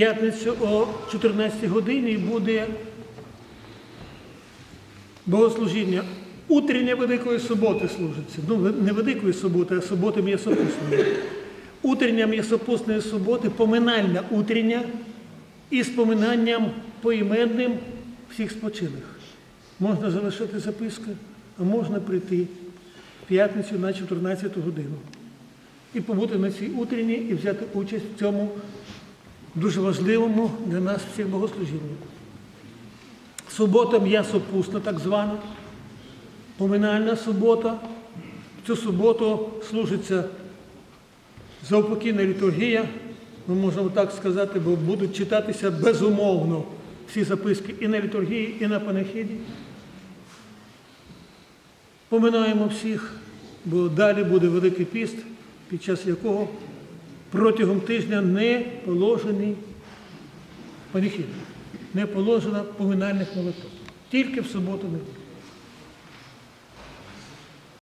п'ятницю о 14 годині буде богослужіння. Утрення Великої суботи служиться. Ну, не Великої суботи, а суботи м'ясопусної. Утрення м'ясопусної суботи, поминальна утрення із поминанням поіменним всіх спочилих. Можна залишити записку, а можна прийти в п'ятницю на 14 годину і побути на цій утренній і взяти участь в цьому дуже важливому для нас всіх богослужінні. Субота м'ясопусна, так звана, поминальна субота. В цю суботу служиться заупокійна літургія, ми можемо так сказати, бо будуть читатися безумовно всі записки і на літургії, і на панахиді. Поминаємо всіх, бо далі буде Великий піст, під час якого протягом тижня не положений панихід, не положено поминальних молитв. Тільки в суботу неділю.